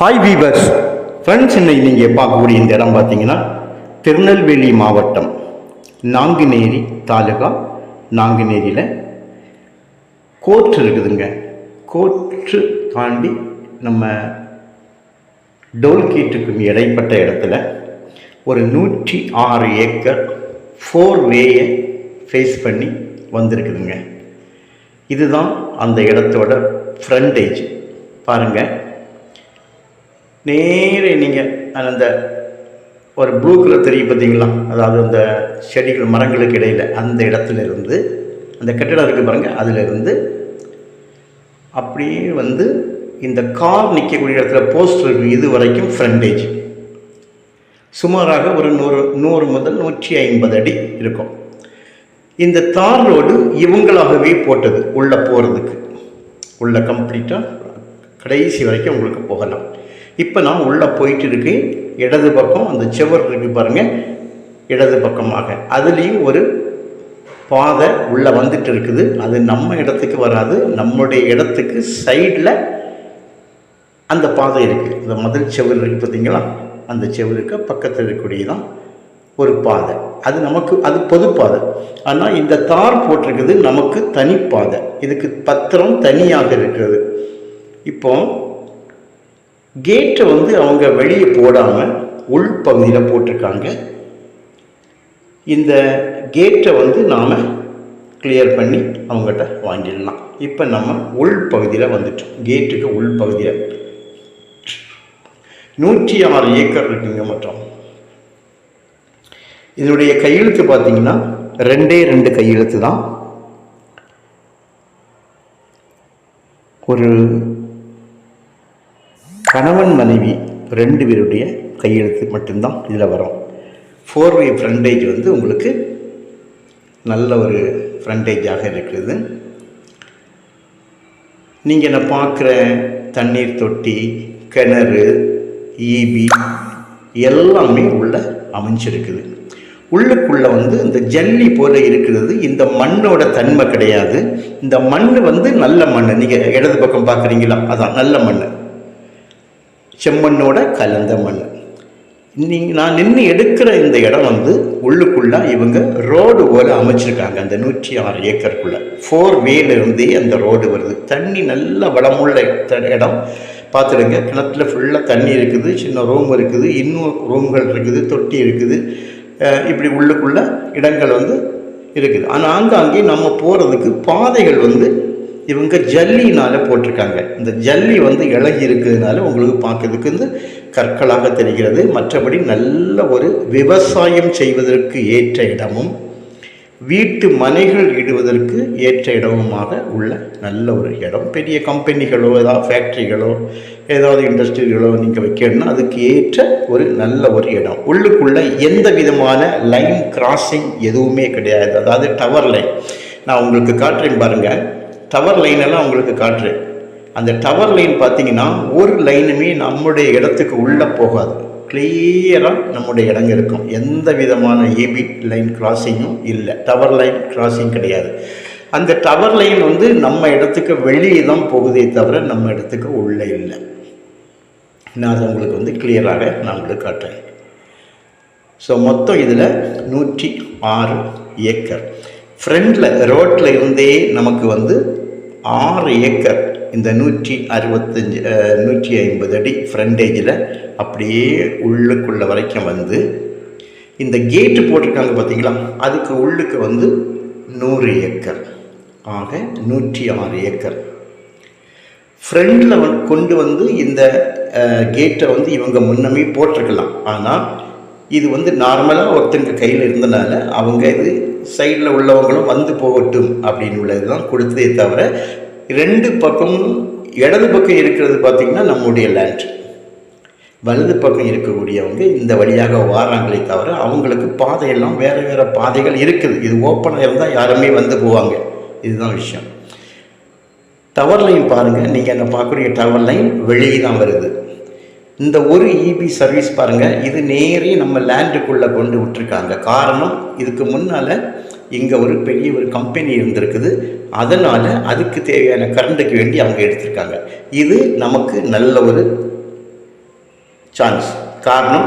Hi viewers friends இன்னைக்கு நீங்கள் பார்க்கக்கூடிய இந்த இடம் பார்த்தீங்கன்னா திருநெல்வேலி மாவட்டம் நாங்குநேரி தாலுகா நாங்குநேரியில் கோர்ட் இருக்குதுங்க. கோர்ட்டு தாண்டி நம்ம டோல்கேட்டுக்கும் இடைப்பட்ட இடத்துல ஒரு நூற்றி ஆறு ஏக்கர் ஃபோர் வேயை ஃபேஸ் பண்ணி வந்திருக்குதுங்க. இதுதான் அந்த இடத்தோட ஃப்ரண்டேஜ் பாருங்கள் நேரே நீங்கள் அந்த ஒரு ப்ளூ கலர் தெரியும் பார்த்தீங்களா? அதாவது அந்த செடிகள் மரங்களுக்கு இடையில் அந்த இடத்துல இருந்து அந்த கட்டிடம் இருக்குது பாருங்கள் அதிலிருந்து அப்படியே வந்து இந்த கார் நிற்கக்கூடிய இடத்துல போஸ்ட் இருக்கு. இது வரைக்கும் ஃப்ரண்டேஜ் சுமாராக ஒரு நூறு நூறு முதல் நூற்றி ஐம்பது அடி இருக்கும். இந்த தார் ரோடு இவங்களாகவே போட்டது உள்ளே போகிறதுக்கு உள்ளே கம்ப்ளீட்டாக கடைசி வரைக்கும் உங்களுக்கு போகலாம். இப்போ நான் உள்ளே போயிட்டு இருக்கேன் இடது பக்கம் அந்த செவர் இருக்கு பாருங்கள் இடது பக்கமாக. அதுலேயும் ஒரு பாதை உள்ளே வந்துட்டு இருக்குது. அது நம்ம இடத்துக்கு வராது. நம்முடைய இடத்துக்கு சைடில் அந்த பாதை இருக்குது இந்த மதில் செவர் இருக்குது பார்த்தீங்களா? அந்த செவருக்கு பக்கத்தில் இருக்கக்கூடியதான் ஒரு பாதை. அது நமக்கு அது பொது பாதை. ஆனால் இந்த தார் போட்டிருக்குது நமக்கு தனிப்பாதை இதுக்கு பத்திரம் தனியாக இருக்கிறது. இப்போது கேட்டை வந்து அவங்க வெளியே போடாமல் உள்பகுதியில் போட்டிருக்காங்க. இந்த கேட்டை வந்து நாம் கிளியர் பண்ணி அவங்ககிட்ட வாங்கிடலாம். இப்போ நம்ம உள்பகுதியில் வந்துட்டோம். கேட்டுக்கு உள்பகுதியில் நூற்றி ஆறு ஏக்கர் இருக்குங்க மொத்தம். இதனுடைய கையெழுத்து பார்த்தீங்கன்னா ரெண்டே ரெண்டு கையெழுத்து தான் ஒரு கணவன் மனைவி ரெண்டு பேருடைய கையெழுத்து மட்டும்தான் இதில் வரும். ஃபோர் வே ஃப்ரண்டேஜ் வந்து உங்களுக்கு நல்ல ஒரு ஃப்ரண்டேஜாக இருக்கிறது. நீங்கள் நான் பார்க்குற தண்ணீர் தொட்டி கிணறு ஈபி எல்லாமே உள்ள அமைஞ்சிருக்குது. உள்ளுக்குள்ளே வந்து இந்த ஜல்லி போல இருக்கிறது. இந்த மண்ணோட தன்மை கிடையாது. இந்த மண் வந்து நல்ல மண் நீங்கள் இடது பக்கம் பார்க்குறீங்களா? அதான் நல்ல மண் செம்மண்ணோட கலந்த மண். நீங்கள் நான் நின்று எடுக்கிற இந்த இடம் வந்து உள்ளுக்குள்ளே இவங்க ரோடு போல அமைச்சிருக்காங்க அந்த நூற்றி ஆறு ஏக்கருக்குள்ளே. ஃபோர் வேலேருந்தே அந்த ரோடு வருது. தண்ணி நல்ல வளமுள்ள இடம். பார்த்துடுங்க கிணத்துல ஃபுல்லாக தண்ணி இருக்குது சின்ன ரூம் இருக்குது இன்னும் ரூம்கள் இருக்குது தொட்டி இருக்குது. இப்படி உள்ளுக்குள்ளே இடங்கள் வந்து இருக்குது. ஆனால் ஆங்காங்கே நம்ம போகிறதுக்கு பாதைகள் வந்து இவங்க ஜல்லினால் போட்டிருக்காங்க. இந்த ஜல்லி வந்து இழகி இருக்கிறதுனால உங்களுக்கு பார்க்கறதுக்கு வந்து கற்களாக தெரிகிறது. மற்றபடி நல்ல ஒரு விவசாயம் செய்வதற்கு ஏற்ற இடமும் வீட்டு மனைகள் இடுவதற்கு ஏற்ற இடமுமாக உள்ள நல்ல ஒரு இடம். பெரிய கம்பெனிகளோ ஏதாவது ஃபேக்ட்ரிகளோ ஏதாவது இண்டஸ்ட்ரிகளோ நீங்கள் வைக்கணும்னா அதுக்கு ஏற்ற ஒரு நல்ல ஒரு இடம். உள்ளுக்குள்ளே எந்த விதமான லைன் கிராசிங் எதுவுமே கிடையாது. அதாவது டவர் லைன் நான் உங்களுக்கு காட்டுறேன் பாருங்கள் டவர் லைன் எல்லாம் உங்களுக்கு காட்டுறேன். அந்த டவர் லைன் பார்த்தீங்கன்னா ஒரு லைனுமே நம்முடைய இடத்துக்கு உள்ளே போகாது. கிளியராக நம்முடைய இடங்க இருக்கும். எந்த விதமான ஏபி லைன் கிராசிங்கும் இல்லை. டவர் லைன் கிராசிங் கிடையாது. அந்த டவர் லைன் வந்து நம்ம இடத்துக்கு வெளியே தான் போகுதே தவிர நம்ம இடத்துக்கு உள்ளே இல்லை. நான் அதை உங்களுக்கு வந்து கிளியராக நான் உங்களுக்கு காட்டுறேன். ஸோ மொத்தம் இதில் நூற்றி ஆறு ஏக்கர். ஃப்ரண்டில் ரோட்டில் இருந்தே நமக்கு வந்து ஆறு ஏக்கர் இந்த நூற்றி அறுபத்தஞ்சு நூற்றி ஐம்பது அடி ஃப்ரண்டேஜில் அப்படியே உள்ளுக்குள்ள வரைக்கும் வந்து இந்த கேட்டு போட்டிருக்காங்க பார்த்தீங்களா அதுக்கு உள்ளுக்கு வந்து நூறு ஏக்கர். ஆக நூற்றி ஆறு ஏக்கர். ஃப்ரெண்டில் கொண்டு வந்து இந்த கேட்டை வந்து இவங்க முன்னமே போட்டிருக்கலாம். ஆனால் இது வந்து நார்மலாக ஒருத்தங்க கையில் இருந்தனால அவங்க இது சைடில் உள்ளவங்களும் வந்து போகட்டும் அப்படின்னு உள்ளது தான் கொடுத்ததே தவிர ரெண்டு பக்கமும் இடது பக்கம் இருக்கிறது பார்த்திங்கன்னா நம்முடைய லேண்ட் வலது பக்கம் இருக்கக்கூடியவங்க இந்த வழியாக வாராங்களே தவிர அவங்களுக்கு பாதையெல்லாம் வேறு வேறு பாதைகள் இருக்குது. இது ஓப்பனாக இருந்தால் யாருமே வந்து போவாங்க. இதுதான் விஷயம். டவர் லைன் பாருங்கள் நீங்கள் என்ன பார்க்கக்கூடிய டவர் லைன் வெளியே தான் வருது. இந்த ஒரு இபி சர்வீஸ் பாருங்கள் இது நேரே நம்ம லேண்டுக்குள்ளே கொண்டு விட்டுருக்காங்க. காரணம் இதுக்கு முன்னால் இங்கே ஒரு பெரிய ஒரு கம்பெனி இருந்திருக்குது. அதனால் அதுக்கு தேவையான கரண்ட்டுக்கு வேண்டி அவங்க எடுத்திருக்காங்க. இது நமக்கு நல்ல ஒரு சான்ஸ் காரணம்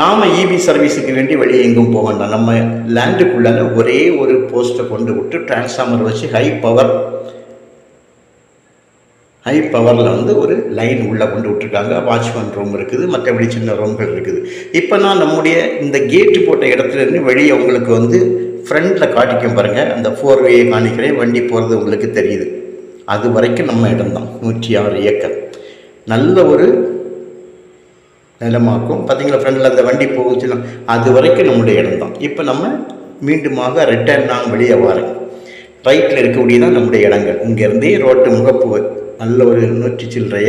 நாம் இபி சர்வீஸுக்கு வேண்டி வெளியே எங்கும் போக வேண்டாம். நம்ம லேண்டுக்குள்ளால ஒரே ஒரு போஸ்ட்டை கொண்டு விட்டு டிரான்ஸ்ஃபார்மர் வச்சு ஹை பவர் ஹை பவரில் வந்து ஒரு லைன் உள்ளே கொண்டு விட்டுருக்காங்க. வாட்ச்மேன் ரூம் இருக்குது. மற்றபடி சின்ன ரூம்கள் இருக்குது. இப்போ நான் நம்முடைய இந்த கேட்டு போட்ட இடத்துல இருந்து வெளியே உங்களுக்கு வந்து ஃப்ரண்ட்டில் காட்டிக்கும் பாருங்கள் அந்த ஃபோர் வேயை காணிக்கிறேன். வண்டி போகிறது உங்களுக்கு தெரியுது. அது வரைக்கும் நம்ம இடம்தான். நூற்றி ஆறு ஏக்கர். நல்ல ஒரு நிலமாக்கும். பார்த்தீங்களா ஃப்ரெண்டில் அந்த வண்டி போகுச்சுன்னா அது வரைக்கும் நம்முடைய இடம்தான். இப்போ நம்ம மீண்டுமாக ரிட்டர்ன் நான் வெளியே வரேன் ரைட்டில் இருக்கக்கூடியதான் நம்முடைய இடங்கள். இங்கேருந்தே ரோட்டு முகப்பு நல்ல ஒரு நூற்றி சில்லறை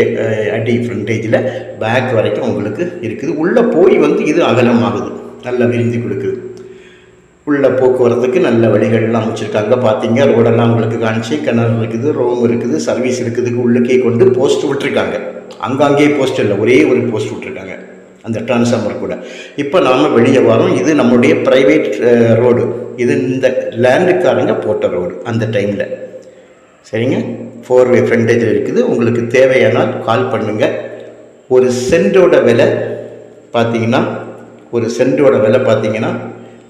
அடி ஃப்ரண்டேஜில் பேக் வரைக்கும் உங்களுக்கு இருக்குது. உள்ளே போய் வந்து இது அகலமாகுது. நல்லா விரிஞ்சு கொடுக்குது. உள்ள போக்குவரத்துக்கு நல்ல வழிகள்லாம் அமைச்சிருக்காங்க. பார்த்தீங்க ரோடெல்லாம் உங்களுக்கு காணிச்சு கிணறு இருக்குது ரோம் இருக்குது சர்வீஸ் இருக்குதுக்கு உள்ளுக்கே கொண்டு போஸ்ட் விட்டுருக்காங்க. அங்காங்கே போஸ்ட் இல்லை ஒரே ஒரு போஸ்ட் விட்டுருக்காங்க. அந்த டிரான்ஸ்ஃபார்மர் கூட. இப்போ நாம் வெளியே வரோம். இது நம்மளுடைய ப்ரைவேட் ரோடு இது இந்த லேண்டுக்காரங்க போட்ட ரோடு அந்த டைமில் சரிங்க? ஃபோர் வே ஃப்ரண்டேஜில் இருக்குது. உங்களுக்கு தேவையானால் கால் பண்ணுங்கள் ஒரு சென்டோட விலை பார்த்தீங்கன்னா ஒரு சென்டோட விலை பார்த்தீங்கன்னா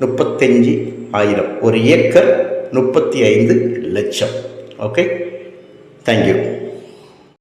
முப்பத்தஞ்சு ஆயிரம். ஒரு ஏக்கர் முப்பத்தி ஐந்து லட்சம். Okay thank you